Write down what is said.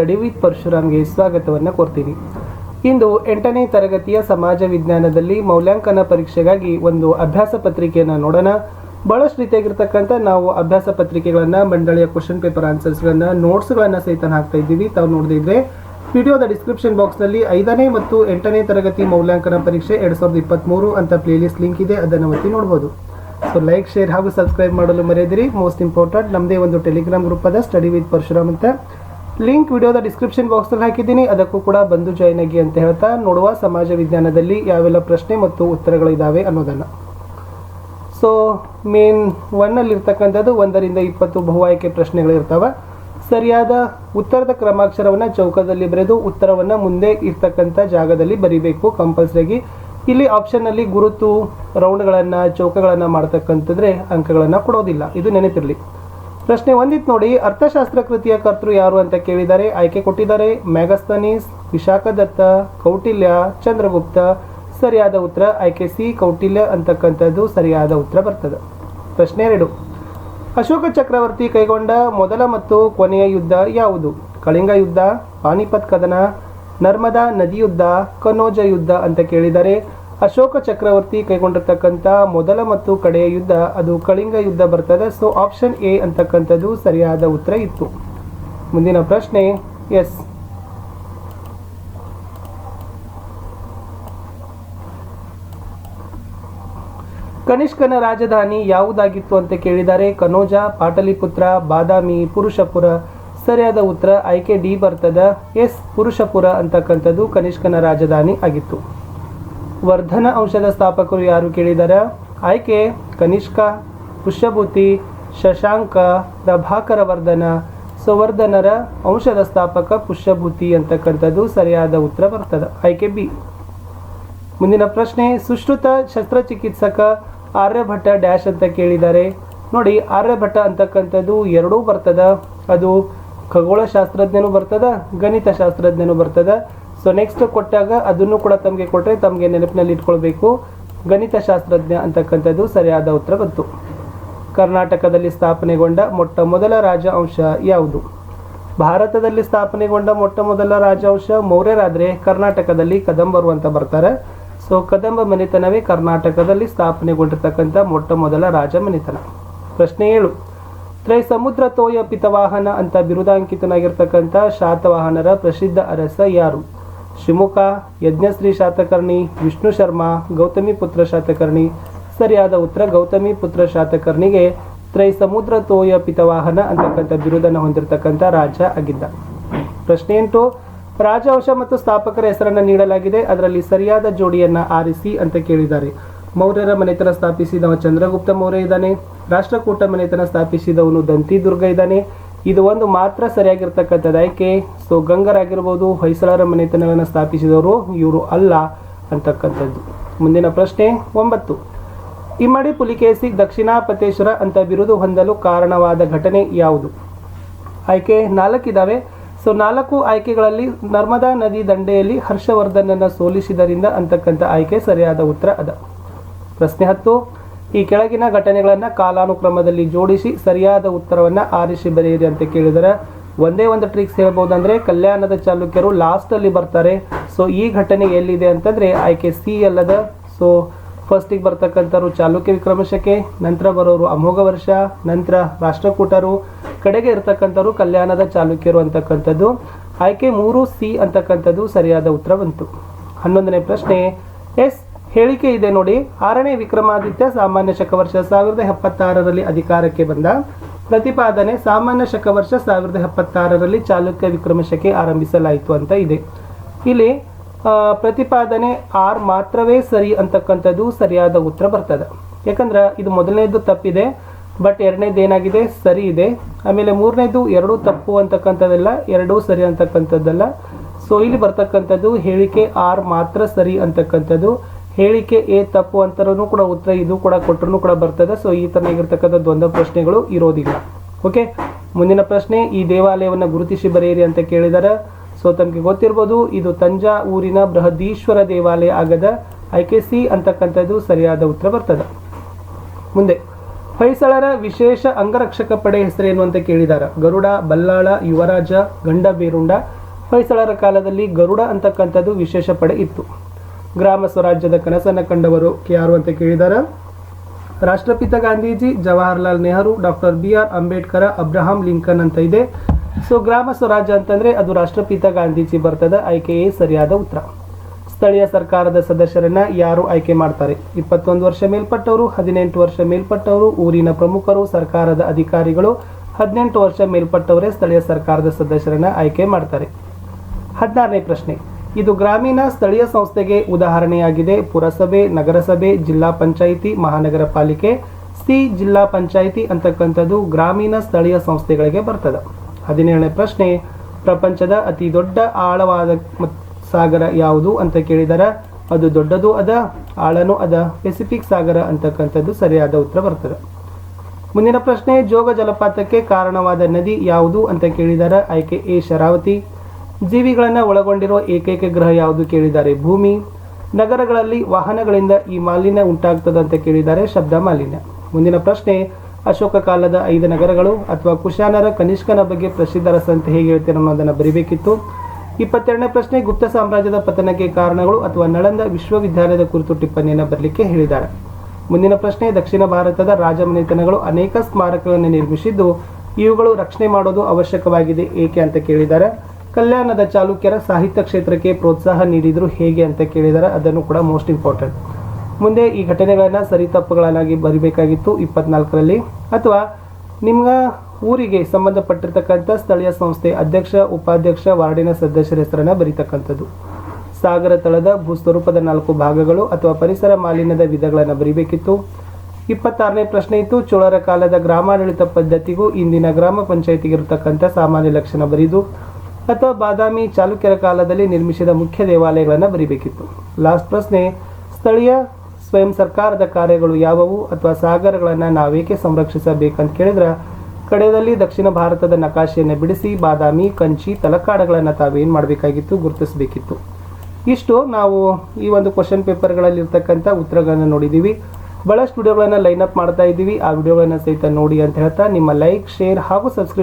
Study with ಪರಶುರಾಮ್ಗೆ ಸ್ವಾಗತವನ್ನು ಕೋರ್ತೀನಿ. ಇಂದು ಎಂಟನೇ ತರಗತಿಯ ಸಮಾಜ ವಿಜ್ಞಾನದಲ್ಲಿ ಮೌಲ್ಯಾಂಕನ ಪರೀಕ್ಷೆಗಾಗಿ ಒಂದು ಅಭ್ಯಾಸ ಪತ್ರಿಕೆಯನ್ನು ನೋಡೋಣ. ಬಹಳಷ್ಟು ರೀತಿಯಾಗಿರ್ತಕ್ಕಂಥ ನಾವು ಅಭ್ಯಾಸ ಪತ್ರಿಕೆಗಳನ್ನು, ಮಂಡಳಿಯ ಕ್ವಶನ್ ಪೇಪರ್ ಆನ್ಸರ್ಸ್ಗಳನ್ನು ನೋಟ್ಸ್ಗಳನ್ನು ಸಹಿತ ಹಾಕ್ತಾ ಇದ್ದೀವಿ. ತಾವು ನೋಡಿದ್ರೆ ವಿಡಿಯೋದ ಡಿಸ್ಕ್ರಿಪ್ಷನ್ ಬಾಕ್ಸ್ನಲ್ಲಿ ಐದನೇ ಮತ್ತು ಎಂಟನೇ ತರಗತಿ ಮೌಲ್ಯಾಂಕನ ಪರೀಕ್ಷೆ ಎರಡು ಸಾವಿರದ ಇಪ್ಪತ್ತ್ಮೂರು ಅಂತ ಪ್ಲೇಲಿಸ್ಟ್ ಲಿಂಕ್ ಇದೆ. ಅದನ್ನು ಒತ್ತಿ ನೋಡ್ಬೋದು. ಸೊ ಲೈಕ್ ಶೇರ್ ಹಾಗೂ ಸಬ್ಸ್ಕ್ರೈಬ್ ಮಾಡಲು ಮರೆಯದಿರಿ. ಮೋಸ್ಟ್ ಇಂಪಾರ್ಟೆಂಟ್ ನಮ್ಮದೇ ಒಂದು ಟೆಲಿಗ್ರಾಮ್ ಗ್ರೂಪ್ ಅದ ಸ್ಟಡಿ ವಿತ್ ಪರಶುರಾಮ್ ಅಂತ. ಲಿಂಕ್ ವಿಡಿಯೋದ ಡಿಸ್ಕ್ರಿಪ್ಷನ್ ಬಾಕ್ಸಲ್ಲಿ ಹಾಕಿದ್ದೀನಿ. ಅದಕ್ಕೂ ಕೂಡ ಬಂದು ಜಾಯ್ನ್ ಆಗಿ ಅಂತ ಹೇಳ್ತಾ ನೋಡುವ ಸಮಾಜ ವಿಜ್ಞಾನದಲ್ಲಿ ಯಾವೆಲ್ಲ ಪ್ರಶ್ನೆ ಮತ್ತು ಉತ್ತರಗಳಿದ್ದಾವೆ ಅನ್ನೋದನ್ನು. ಸೊ ಮೇನ್ ಒನ್ನಲ್ಲಿರ್ತಕ್ಕಂಥದ್ದು ಒಂದರಿಂದ ಇಪ್ಪತ್ತು ಬಹು ಆಯ್ಕೆ ಪ್ರಶ್ನೆಗಳಿರ್ತವೆ. ಸರಿಯಾದ ಉತ್ತರದ ಕ್ರಮಾಕ್ಷರವನ್ನು ಚೌಕದಲ್ಲಿ ಬರೆದು ಉತ್ತರವನ್ನು ಮುಂದೆ ಇರ್ತಕ್ಕಂಥ ಜಾಗದಲ್ಲಿ ಬರಿಬೇಕು ಕಂಪಲ್ಸರಿಯಾಗಿ. ಇಲ್ಲಿ ಆಪ್ಷನ್ನಲ್ಲಿ ಗುರುತು ರೌಂಡ್ಗಳನ್ನು ಚೌಕಗಳನ್ನು ಮಾಡ್ತಕ್ಕಂಥದ್ರೆ ಅಂಕಗಳನ್ನು ಕೊಡೋದಿಲ್ಲ. ಇದು ನೆನಪಿರಲಿ. ಪ್ರಶ್ನೆ ಒಂದಿತ್ತು ನೋಡಿ, ಅರ್ಥಶಾಸ್ತ್ರ ಕೃತಿಯ ಕರ್ತೃ ಯಾರು ಅಂತ ಕೇಳಿದ್ದಾರೆ ಆಯ್ಕೆ ಕೊಟ್ಟಿದ್ದಾರೆ. ಮ್ಯಾಗಸ್ತನೀಸ್, ವಿಶಾಖದತ್ತ, ಕೌಟಿಲ್ಯ, ಚಂದ್ರಗುಪ್ತ, ಸರಿಯಾದ ಉತ್ತರ ಆಯ್ಕೆ ಸಿ, ಕೌಟಿಲ್ಯ ಅಂತಕ್ಕಂಥದ್ದು ಸರಿಯಾದ ಉತ್ತರ ಬರ್ತದೆ. ಪ್ರಶ್ನೆ ಎರಡು. ಅಶೋಕ ಚಕ್ರವರ್ತಿ ಕೈಗೊಂಡ ಮೊದಲ ಮತ್ತು ಕೊನೆಯ ಯುದ್ಧ ಯಾವುದು? ಕಳಿಂಗ ಯುದ್ಧ, ಪಾನಿಪತ್ ಕದನ, ನರ್ಮದಾ ನದಿ ಯುದ್ಧ, ಕನೋಜ ಯುದ್ಧ ಅಂತ ಕೇಳಿದರೆ ಅಶೋಕ ಚಕ್ರವರ್ತಿ ಕೈಗೊಂಡಿರ್ತಕ್ಕಂಥ ಮೊದಲ ಮತ್ತು ಕಡೆಯ ಯುದ್ಧ, ಅದು ಕಳಿಂಗ ಯುದ್ಧ ಬರ್ತದೆ. ಸೊ ಆಪ್ಷನ್ ಎ ಅಂತಕ್ಕಂಥದ್ದು ಸರಿಯಾದ ಉತ್ತರ ಇತ್ತು. ಮುಂದಿನ ಪ್ರಶ್ನೆ, ಎಸ್. ಕನಿಷ್ಕನ ರಾಜಧಾನಿ ಯಾವುದಾಗಿತ್ತು ಅಂತ ಕೇಳಿದ್ದಾರೆ ಕನೋಜ, ಪಾಟಲಿಪುತ್ರ, ಬಾದಾಮಿ, ಪುರುಷಪುರ. ಸರಿಯಾದ ಉತ್ತರ, ಆಯ್ಕೆ ಡಿ ಬರ್ತದ. ಎಸ್, ಪುರುಷಪುರ ಅಂತಕ್ಕಂಥದ್ದು ಕನಿಷ್ಕನ ರಾಜಧಾನಿ ಆಗಿತ್ತು. ವರ್ಧನ ಔಷಧ ಸ್ಥಾಪಕರು ಯಾರು ಕೇಳಿದಾರ? ಆಯ್ಕೆ ಕನಿಷ್ಕ, ಪುಷ್ಯಭೂತಿ, ಶಶಾಂಕ, ಪ್ರಭಾಕರ ವರ್ಧನ, ಸುವರ್ಧನರ ಅಂಶದ ಸ್ಥಾಪಕ ಪುಷ್ಯಭೂತಿ ಅಂತಕ್ಕಂಥದ್ದು ಸರಿಯಾದ ಉತ್ತರ ಬರ್ತದೆ. ಆಯ್ಕೆ ಬಿ. ಮುಂದಿನ ಪ್ರಶ್ನೆ, ಸುಶ್ರುತ ಶಸ್ತ್ರಚಿಕಿತ್ಸಕ ಆರ್ಯಭಟ್ಟ ಡ್ಯಾಶ್ ಅಂತ ಕೇಳಿದ್ದಾರೆ ನೋಡಿ ಆರ್ಯಭಟ್ಟ ಅಂತಕ್ಕಂಥದ್ದು ಎರಡೂ ಬರ್ತದ. ಅದು ಖಗೋಳಶಾಸ್ತ್ರಜ್ಞನೂ ಬರ್ತದ ಗಣಿತ ಶಾಸ್ತ್ರಜ್ಞನೂ ಬರ್ತದ. ಸೊ ನೆಕ್ಸ್ಟ್ ಕೊಟ್ಟಾಗ ಅದನ್ನು ಕೂಡ ತಮಗೆ ಕೊಟ್ಟರೆ ತಮಗೆ ನೆನಪಿನಲ್ಲಿ ಇಟ್ಕೊಳ್ಬೇಕು. ಗಣಿತ ಶಾಸ್ತ್ರಜ್ಞ ಅಂತಕ್ಕಂಥದ್ದು ಸರಿಯಾದ ಉತ್ತರ ಬಂತು. ಕರ್ನಾಟಕದಲ್ಲಿ ಸ್ಥಾಪನೆಗೊಂಡ ಮೊಟ್ಟ ಮೊದಲ ರಾಜವಂಶ ಯಾವುದು? ಭಾರತದಲ್ಲಿ ಸ್ಥಾಪನೆಗೊಂಡ ಮೊಟ್ಟ ಮೊದಲ ರಾಜವಂಶ ಮೌರ್ಯರಾದರೆ ಕರ್ನಾಟಕದಲ್ಲಿ ಕದಂಬರು ಅಂತ ಬರ್ತಾರೆ. ಸೊ ಕದಂಬ ಮನೆತನವೇ ಕರ್ನಾಟಕದಲ್ಲಿ ಸ್ಥಾಪನೆಗೊಂಡಿರ್ತಕ್ಕಂಥ ಮೊಟ್ಟ ಮೊದಲ ರಾಜ ಮನೆತನ. ಪ್ರಶ್ನೆ ಏಳು. ತ್ರೈ ಸಮುದ್ರ ತೋಯ ಪಿತವಾಹನ ಅಂತ ಬಿರುದಾಂಕಿತನಾಗಿರ್ತಕ್ಕಂಥ ಶಾತವಾಹನರ ಪ್ರಸಿದ್ಧ ಅರಸ ಯಾರು? ಶಿಮುಖ ಯಜ್ಞಶ್ರೀ ಶಾತಕರ್ಣಿ ವಿಷ್ಣು ಶರ್ಮಾ, ಗೌತಮಿ ಪುತ್ರ ಶಾತಕರ್ಣಿ ಸರಿಯಾದ ಉತ್ತರ ಗೌತಮಿ ಪುತ್ರ ಶಾತಕರ್ಣಿಗೆ ತ್ರೈ ಸಮುದ್ರ ತೋಯ ಪಿತವಾಹನ ಅಂತಕ್ಕಂಥ ಬಿರುದನ್ನು ಹೊಂದಿರತಕ್ಕಂಥ ರಾಜ ಆಗಿದ್ದ. ಪ್ರಶ್ನೆ ಎಂಟು ರಾಜವಂಶ ಮತ್ತು ಸ್ಥಾಪಕರ ಹೆಸರನ್ನು ನೀಡಲಾಗಿದೆ. ಅದರಲ್ಲಿ ಸರಿಯಾದ ಜೋಡಿಯನ್ನ ಆರಿಸಿ ಅಂತ ಕೇಳಿದ್ದಾರೆ. ಮೌರ್ಯರ ಮನೆತನ ಸ್ಥಾಪಿಸಿದವ ಚಂದ್ರಗುಪ್ತ ಮೌರ್ಯ ಇದ್ದಾನೆ. ರಾಷ್ಟ್ರಕೂಟ ಮನೆತನ ಸ್ಥಾಪಿಸಿದವನು ದಂತಿ ದುರ್ಗ ಇದ್ದಾನೆ. ಇದು ಒಂದು ಮಾತ್ರ ಸರಿಯಾಗಿರ್ತಕ್ಕಂಥದ್ದು. ಆಯ್ಕೆ ಸೊ ಗಂಗರಾಗಿರ್ಬೋದು ಹೊಯ್ಸಳರ ಮನೆತನವನ್ನು ಸ್ಥಾಪಿಸಿದವರು ಇವರು ಅಲ್ಲ ಅಂತಕ್ಕಂಥದ್ದು. ಮುಂದಿನ ಪ್ರಶ್ನೆ ಒಂಬತ್ತು. ಇಮ್ಮಡಿ ಪುಲಿಕೇಸಿ ದಕ್ಷಿಣಾಪತೇಶ್ವರ ಅಂತ ಬಿರುದು ಹೊಂದಲು ಕಾರಣವಾದ ಘಟನೆ ಯಾವುದು? ಆಯ್ಕೆ ನಾಲ್ಕಿದ್ದಾವೆ ಸೊ, ನಾಲ್ಕು ಆಯ್ಕೆಗಳಲ್ಲಿ ನರ್ಮದಾ ನದಿ ದಂಡೆಯಲ್ಲಿ ಹರ್ಷವರ್ಧನನ್ನು ಸೋಲಿಸಿದರಿಂದ ಅಂತಕ್ಕಂಥ ಆಯ್ಕೆ ಸರಿಯಾದ ಉತ್ತರ ಅದ. ಪ್ರಶ್ನೆ ಹತ್ತು. ಈ ಕೆಳಗಿನ ಘಟನೆಗಳನ್ನು ಕಾಲಾನುಕ್ರಮದಲ್ಲಿ ಜೋಡಿಸಿ ಸರಿಯಾದ ಉತ್ತರವನ್ನು ಆರಿಸಿ ಬರೆಯಿರಿ ಅಂತ ಕೇಳಿದರೆ ಒಂದೇ ಒಂದು ಟ್ರಿಕ್ಸ್ ಹೇಳ್ಬೋದಂದ್ರೆ ಕಲ್ಯಾಣದ ಚಾಲುಕ್ಯರು ಲಾಸ್ಟಲ್ಲಿ ಬರ್ತಾರೆ. ಸೊ ಈ ಘಟನೆ ಎಲ್ಲಿದೆ ಅಂತಂದರೆ ಆಯ್ಕೆ ಸಿ ಅಲ್ಲದ ಸೊ ಫಸ್ಟಿಗೆ ಬರ್ತಕ್ಕಂಥವ್ರು ಚಾಲುಕ್ಯ ವಿಕ್ರಮಶಕೆ, ನಂತರ ಬರೋರು ಅಮೋಘ ವರ್ಷ, ನಂತರ ರಾಷ್ಟ್ರಕೂಟರು, ಕಡೆಗೆ ಇರ್ತಕ್ಕಂಥವ್ರು ಕಲ್ಯಾಣದ ಚಾಲುಕ್ಯರು ಅಂತಕ್ಕಂಥದ್ದು. ಆಯ್ಕೆ ಮೂರು ಸಿ ಅಂತಕ್ಕಂಥದ್ದು ಸರಿಯಾದ ಉತ್ತರ ಬಂತು. ಹನ್ನೊಂದನೇ ಪ್ರಶ್ನೆ, ಎಸ್ ಹೇಳಿಕೆ ಇದೆ ನೋಡಿ. ಆರನೇ ವಿಕ್ರಮಾದಿತ್ಯ ಸಾಮಾನ್ಯ ಶಕವರ್ಷ ಸಾವಿರದ ಎಪ್ಪತ್ತಾರರಲ್ಲಿ ಅಧಿಕಾರಕ್ಕೆ ಬಂದ. ಪ್ರತಿಪಾದನೆ ಸಾಮಾನ್ಯ ಶಕವರ್ಷ ಸಾವಿರದ ಎಪ್ಪತ್ತಾರರಲ್ಲಿ ಚಾಲುಕ್ಯ ವಿಕ್ರಮಶಕೆ ಆರಂಭಿಸಲಾಯಿತು ಅಂತ ಇದೆ. ಇಲ್ಲಿ ಪ್ರತಿಪಾದನೆ ಆರ್ ಮಾತ್ರವೇ ಸರಿ ಅಂತಕ್ಕಂಥದ್ದು ಸರಿಯಾದ ಉತ್ತರ ಬರ್ತದೆ. ಯಾಕಂದ್ರೆ ಇದು ಮೊದಲನೇದು ತಪ್ಪಿದೆ, ಬಟ್ ಎರಡನೇದು ಏನಾಗಿದೆ? ಸರಿ ಇದೆ. ಆಮೇಲೆ ಮೂರನೇದು ಎರಡೂ ತಪ್ಪು ಅಂತಕ್ಕಂಥದ್ದಲ್ಲ, ಎರಡೂ ಸರಿ ಅಂತಕ್ಕಂಥದ್ದಲ್ಲ. ಸೊ ಇಲ್ಲಿ ಬರ್ತಕ್ಕಂಥದ್ದು ಹೇಳಿಕೆ ಆರ್ ಮಾತ್ರ ಸರಿ ಅಂತಕ್ಕಂಥದ್ದು. ಹೇಳಿಕೆ ಎ ತಪ್ಪು ಅಂತರೂ ಕೂಡ ಉತ್ತರ ಇದು ಕೂಡ ಕೊಟ್ಟರು ಕೂಡ ಬರ್ತದೆ. ಸೊ ಈ ತರನಾಗಿರ್ತಕ್ಕಂಥ ದ್ವಂದ್ವ ಪ್ರಶ್ನೆಗಳು ಇರೋದಿಲ್ಲ. ಓಕೆ ಮುಂದಿನ ಪ್ರಶ್ನೆ, ಈ ದೇವಾಲಯವನ್ನು ಗುರುತಿಸಿ ಬರೆಯಿರಿ ಅಂತ ಕೇಳಿದರೆ. ಸೊ ತಮಗೆ ಗೊತ್ತಿರ್ಬೋದು, ಇದು ತಂಜಾವೂರಿನ ಬೃಹದೀಶ್ವರ ದೇವಾಲಯ ಆಗದ ಐ ಕೆ ಸಿ ಅಂತಕ್ಕಂಥದ್ದು ಸರಿಯಾದ ಉತ್ತರ ಬರ್ತದೆ. ಮುಂದೆ, ಹೊಯ್ಸಳರ ವಿಶೇಷ ಅಂಗರಕ್ಷಕ ಪಡೆ ಹೆಸರೇನು ಅಂತ ಕೇಳಿದಾರ. ಗರುಡ, ಬಲ್ಲಾಳ, ಯುವರಾಜ, ಗಂಡ, ಬೇರುಂಡ. ಹೊಯ್ಸಳರ ಕಾಲದಲ್ಲಿ ಗರುಡ ಅಂತಕ್ಕಂಥದ್ದು ವಿಶೇಷ ಪಡೆ ಇತ್ತು. ಗ್ರಾಮ ಸ್ವರಾಜ್ಯದ ಕನಸನ್ನು ಕಂಡವರು ಯಾರು ಅಂತ ಕೇಳಿದಾರ. ರಾಷ್ಟ್ರಪಿತ Gandhiji Jawaharlal Nehru, doctor B R Ambedkar, Abraham Lincoln ಅಂತ ಇದೆ. ಸೊ ಗ್ರಾಮ ಸ್ವರಾಜ್ಯ ಅಂತಂದ್ರೆ ಅದು ರಾಷ್ಟ್ರಪಿತ ಗಾಂಧೀಜಿ ಬರ್ತದ ಆಯ್ಕೆಯೇ ಸರಿಯಾದ ಉತ್ತರ. ಸ್ಥಳೀಯ ಸರ್ಕಾರದ ಸದಸ್ಯರನ್ನ ಯಾರು ಆಯ್ಕೆ ಮಾಡ್ತಾರೆ? ಇಪ್ಪತ್ತೊಂದು ವರ್ಷ ಮೇಲ್ಪಟ್ಟವರು, ಹದಿನೆಂಟು ವರ್ಷ ಮೇಲ್ಪಟ್ಟವರು, ಊರಿನ ಪ್ರಮುಖರು, ಸರ್ಕಾರದ ಅಧಿಕಾರಿಗಳು, ಹದಿನೆಂಟು ವರ್ಷ ಮೇಲ್ಪಟ್ಟವರೇ ಸ್ಥಳೀಯ ಸರ್ಕಾರದ ಸದಸ್ಯರನ್ನ ಆಯ್ಕೆ ಮಾಡ್ತಾರೆ. ಹದಿನಾರನೇ ಪ್ರಶ್ನೆ. ಇದು ಗ್ರಾಮೀಣ ಸ್ಥಳೀಯ ಸಂಸ್ಥೆಗೆ ಉದಾಹರಣೆಯಾಗಿದೆ. ಪುರಸಭೆ, ನಗರಸಭೆ, ಜಿಲ್ಲಾ ಪಂಚಾಯಿತಿ, ಮಹಾನಗರ ಪಾಲಿಕೆ. ಸಿ ಜಿಲ್ಲಾ ಪಂಚಾಯಿತಿ ಅಂತಕ್ಕಂಥದ್ದು ಗ್ರಾಮೀಣ ಸ್ಥಳೀಯ ಸಂಸ್ಥೆಗಳಿಗೆ ಬರ್ತದೆ. ಹದಿನೇಳನೇ ಪ್ರಶ್ನೆ, ಪ್ರಪಂಚದ ಅತಿ ದೊಡ್ಡ ಆಳವಾದ ಸಾಗರ ಯಾವುದು ಅಂತ ಕೇಳಿದರೆ? ಅದು ದೊಡ್ಡದು ಅದ, ಆಳನೂ ಅದ, ಪೆಸಿಫಿಕ್ ಸಾಗರ ಅಂತಕ್ಕಂಥದ್ದು ಸರಿಯಾದ ಉತ್ತರ ಬರ್ತದೆ. ಮುಂದಿನ ಪ್ರಶ್ನೆ, ಜೋಗ ಜಲಪಾತಕ್ಕೆ ಕಾರಣವಾದ ನದಿ ಯಾವುದು ಅಂತ ಕೇಳಿದರೆ? ಆಯ್ಕೆ ಎ, ಶರಾವತಿ. ಜೀವಿಗಳನ್ನು ಒಳಗೊಂಡಿರುವ ಏಕೈಕ ಗ್ರಹ ಯಾವುದು ಕೇಳಿದ್ದಾರೆ? ಭೂಮಿ. ನಗರಗಳಲ್ಲಿ ವಾಹನಗಳಿಂದ ಈ ಮಾಲಿನ್ಯ ಉಂಟಾಗ್ತದೆ ಅಂತ ಕೇಳಿದ್ದಾರೆ ಶಬ್ದ ಮಾಲಿನ್ಯ. ಮುಂದಿನ ಪ್ರಶ್ನೆ, ಅಶೋಕ ಕಾಲದ ಐದು ನಗರಗಳು ಅಥವಾ ಕುಶಾನರ ಕನಿಷ್ಕನ ಬಗ್ಗೆ ಪ್ರಸಿದ್ಧರ ಸಂತ ಹೇಗೆ ಹೇಳ್ತೇನೆ ಅನ್ನೋದನ್ನು ಬರಿಬೇಕಿತ್ತು. ಇಪ್ಪತ್ತೆರಡನೇ ಪ್ರಶ್ನೆ, ಗುಪ್ತ ಸಾಮ್ರಾಜ್ಯದ ಪತನಕ್ಕೆ ಕಾರಣಗಳು ಅಥವಾ ನಳಂದ ವಿಶ್ವವಿದ್ಯಾಲಯದ ಕುರಿತು ಟಿಪ್ಪಣಿಯನ್ನು ಬರಲಿಕ್ಕೆ ಹೇಳಿದ್ದಾರೆ. ಮುಂದಿನ ಪ್ರಶ್ನೆ, ದಕ್ಷಿಣ ಭಾರತದ ರಾಜಮನೆತನಗಳು ಅನೇಕ ಸ್ಮಾರಕಗಳನ್ನು ನಿರ್ಮಿಸಿದ್ದು ಇವುಗಳು ರಕ್ಷಣೆ ಮಾಡೋದು ಅವಶ್ಯಕವಾಗಿದೆ ಏಕೆ ಅಂತ ಕೇಳಿದ್ದಾರೆ. ಕಲ್ಯಾಣದ ಚಾಲುಕ್ಯರ ಸಾಹಿತ್ಯ ಕ್ಷೇತ್ರಕ್ಕೆ ಪ್ರೋತ್ಸಾಹ ನೀಡಿದರು ಹೇಗೆ ಅಂತ ಕೇಳಿದರೆ ಅದನ್ನು ಕೂಡ ಮೋಸ್ಟ್ ಇಂಪಾರ್ಟೆಂಟ್ ಮುಂದೆ ಈ ಘಟನೆಗಳನ್ನು ಸರಿ ತಪ್ಪುಗಳನ್ನಾಗಿ ಬರಿಬೇಕಾಗಿತ್ತು ಇಪ್ಪತ್ನಾಲ್ಕರಲ್ಲಿ. ಅಥವಾ ನಿಮ್ಮ ಊರಿಗೆ ಸಂಬಂಧಪಟ್ಟಿರ್ತಕ್ಕಂಥ ಸ್ಥಳೀಯ ಸಂಸ್ಥೆ ಅಧ್ಯಕ್ಷ, ಉಪಾಧ್ಯಕ್ಷ, ವಾರ್ಡಿನ ಸದಸ್ಯರ ಹೆಸರನ್ನು ಬರೀತಕ್ಕಂಥದ್ದು. ಸಾಗರ ತಳದ ಭೂಸ್ವರೂಪದ ನಾಲ್ಕು ಭಾಗಗಳು ಅಥವಾ ಪರಿಸರ ಮಾಲಿನ್ಯದ ವಿಧಗಳನ್ನು ಬರೀಬೇಕಿತ್ತು. ಇಪ್ಪತ್ತಾರನೇ ಪ್ರಶ್ನೆ ಇತ್ತು, ಚೋಳರ ಕಾಲದ ಗ್ರಾಮಾಡಳಿತ ಪದ್ಧತಿಗೂ ಇಂದಿನ ಗ್ರಾಮ ಪಂಚಾಯತಿಗೆ ಇರತಕ್ಕಂಥ ಸಾಮಾನ್ಯ ಲಕ್ಷಣ ಬರೀದು ಅಥವಾ ಬಾದಾಮಿ ಚಾಲುಕ್ಯರ ಕಾಲದಲ್ಲಿ ನಿರ್ಮಿಸಿದ ಮುಖ್ಯ ದೇವಾಲಯಗಳನ್ನು ಬರೀಬೇಕಿತ್ತು. ಲಾಸ್ಟ್ ಪ್ರಶ್ನೆ, ಸ್ಥಳೀಯ ಸ್ವಯಂ ಸರ್ಕಾರದ ಕಾರ್ಯಗಳು ಯಾವುವು ಅಥವಾ ಸಾಗರಗಳನ್ನು ನಾವೇಕೆ ಸಂರಕ್ಷಿಸಬೇಕಂತ ಕೇಳಿದ್ರೆ ಕಡೆಯಲ್ಲಿ ದಕ್ಷಿಣ ಭಾರತದ ನಕಾಶೆಯನ್ನು ಬಿಡಿಸಿ ಬಾದಾಮಿ, ಕಂಚಿ, ತಲಕಾಡಗಳನ್ನು ತಾವೇನು ಮಾಡಬೇಕಾಗಿತ್ತು ಗುರುತಿಸಬೇಕಿತ್ತು. ಇಷ್ಟು ನಾವು ಈ ಒಂದು ಕ್ವಶನ್ ಪೇಪರ್ಗಳಲ್ಲಿ ಇರ್ತಕ್ಕಂಥ ಉತ್ತರಗಳನ್ನು ನೋಡಿದ್ದೀವಿ. ಭಾಳಷ್ಟು ವಿಡಿಯೋಗಳನ್ನು ಲೈನ್ ಅಪ್ ಮಾಡ್ತಾ ಇದ್ದೀವಿ. ಆ ವಿಡಿಯೋಗಳನ್ನು ಸಹಿತ ನೋಡಿ ಅಂತ ಹೇಳ್ತಾ, ನಿಮ್ಮ ಲೈಕ್, ಶೇರ್ ಹಾಗೂ ಸಬ್ಸ್ಕ್ರೈಬ್